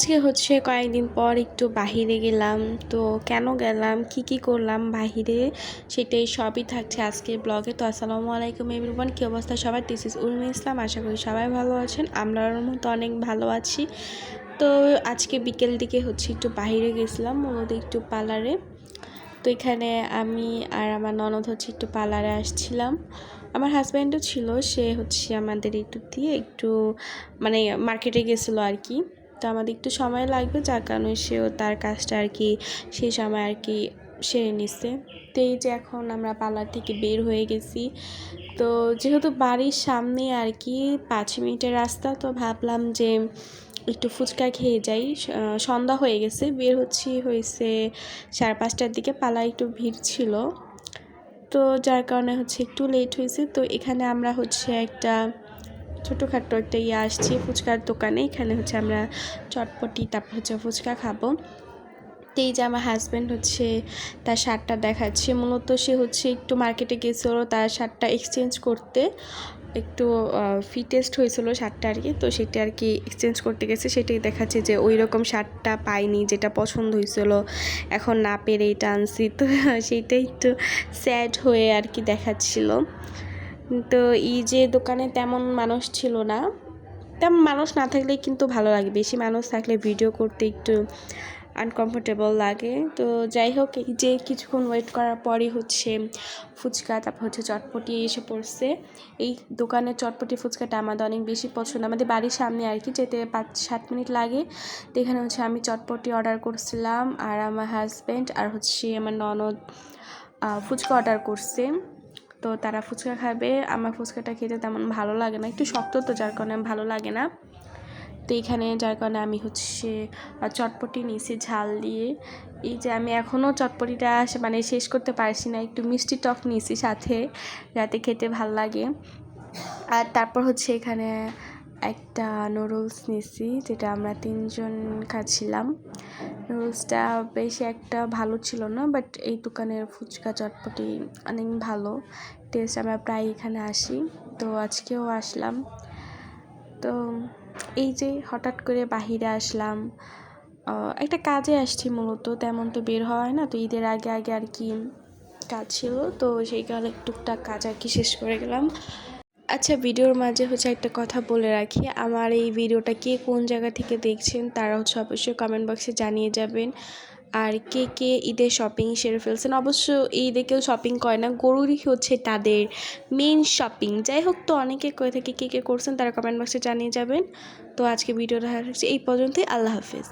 আজকে হচ্ছে কয়েকদিন পর একটু বাহিরে গেলাম, তো কেন গেলাম, কি কি করলাম বাহিরে সেটাই সবই থাকছে আজকে ব্লগে। তো আসসালামু আলাইকুম এভরিওয়ান কী অবস্থা সবার? দিস ইস উর্মি ইসলাম আশা করি সবাই ভালো আছেন আমরার মতো অনেক ভালো আছি। তো আজকে বিকেল দিকে হচ্ছে একটু বাহিরে গেছিলাম, মূলত একটু পার্লারে। তো এখানে আমি আর আমার ননদ হচ্ছে একটু পার্লারে আসছিলাম। আমার হাজব্যান্ডও ছিল, সে হচ্ছে আমাদের একটু দিয়ে একটু মানে মার্কেটে গেছিল আর কি। তো আমাদের একটু সময় লাগবে, যার কারণে সেও তার কাজটা আর কি সেই সময় আর কি সেরে নিচ্ছে তো এই যে এখন আমরা পার্লার থেকে বের হয়ে গেছি। তো যেহেতু বাড়ির সামনে আর কি পাঁচ মিনিটের রাস্তা, তো ভাবলাম যে একটু ফুচকা খেয়ে যাই। সন্ধ্যা হয়ে গেছে, বের হচ্ছি হয়েছে সাড়ে পাঁচটার দিকে পালা একটু ভিড় ছিল। তো যার কারণে হচ্ছে একটু লেট হয়েছে। তো এখানে আমরা হচ্ছে একটা ছোটোখাটো একটা ইয়ে আসছি, ফুচকার দোকানে। এখানে হচ্ছে আমরা চটপটি, তারপর হচ্ছে ফুচকা খাব। এই যে আমার হাজব্যান্ড হচ্ছে, তার শার্টটা দেখাচ্ছে। মূলত সে হচ্ছে একটু মার্কেটে গেছিল, তার শার্টটা এক্সচেঞ্জ করতে। একটু ফিটেস্ট হয়েছিল শার্টটা আর কি। তো সেটা আর কি এক্সচেঞ্জ করতে গেছে। সেটাই দেখাচ্ছে যে ওই রকম শার্টটা পাইনি, যেটা পছন্দ হয়েছিল। এখন না পেরে এটা আনছি। তো সেইটাই একটু স্যাড হয়ে আর কি দেখাচ্ছিল। তো এই যে দোকানে তেমন মানুষ ছিল না। তেমন মানুষ না থাকলে কিন্তু ভালো লাগে। বেশি মানুষ থাকলে ভিডিও করতে একটু আনকমফোর্টেবল লাগে। তো যাই হোক, এই যে কিছুক্ষণ ওয়েট করার পরই হচ্ছে ফুচকা, তারপর হচ্ছে চটপটি এসে পড়ছে। এই দোকানের চটপটি ফুচকাটা আমাদের অনেক বেশি পছন্দ। আমাদের বাড়ির সামনে আর কি, যেতে পাঁচ সাত মিনিট লাগে। তো এখানে হচ্ছে আমি চটপটি অর্ডার করছিলাম আর আমার হাজব্যান্ড আর হচ্ছে আমার ননদ ফুচকা অর্ডার করছে। তো তারা ফুচকা খাবে। আমার ফুচকাটা খেতে তেমন ভালো লাগে না। একটু শক্ত তো, যার কারণে ভালো লাগে না। তো এখানে যার কারণে আমি হচ্ছে চটপটি নিয়েছি ঝাল দিয়ে। এই যে আমি এখনও চটপটিটা মানে শেষ করতে পারছি না। একটু মিষ্টি টক নিয়েছি সাথে, যাতে খেতে ভালো লাগে। আর তারপর হচ্ছে এখানে একটা নুডলস নিয়েছি, যেটা আমরা তিনজন খাচ্ছিলাম। নুডলসটা বেশি একটা ভালো ছিল না বাট এই দোকানের ফুচকা চটপটি অনেক ভালো। টেস্ট আমরা প্রায় এখানে আসি, তো আজকেও আসলাম। তো এই যে হঠাৎ করে বাহিরে আসলাম একটা কাজে আসছি মূলত, তেমন তো বের হওয়া হয় না, তো ঈদের আগে আগে আর কি কাজ ছিল, তো সেই কারণে টুকটাক কাজ আর কি শেষ করে গেলাম। আচ্ছা ভিডিওর মাঝে হচ্ছে একটা কথা বলে রাখি। আমার এই ভিডিওটা কে কোন জায়গা থেকে দেখছেন তারা হচ্ছে অবশ্যই কমেন্ট বক্সে জানিয়ে যাবেন। আর কে কে ঈদের শপিং সেরে ফেলছেন? অবশ্য ঈদে কেউ শপিং করে না, গরুরই হচ্ছে তাদের মেন শপিং যাই হোক, তো অনেকে করে থাকে কে কে করছেন তারা কমেন্ট বক্সে জানিয়ে যাবেন। তো আজকে ভিডিওটা এই পর্যন্তই। আল্লাহ হাফেজ।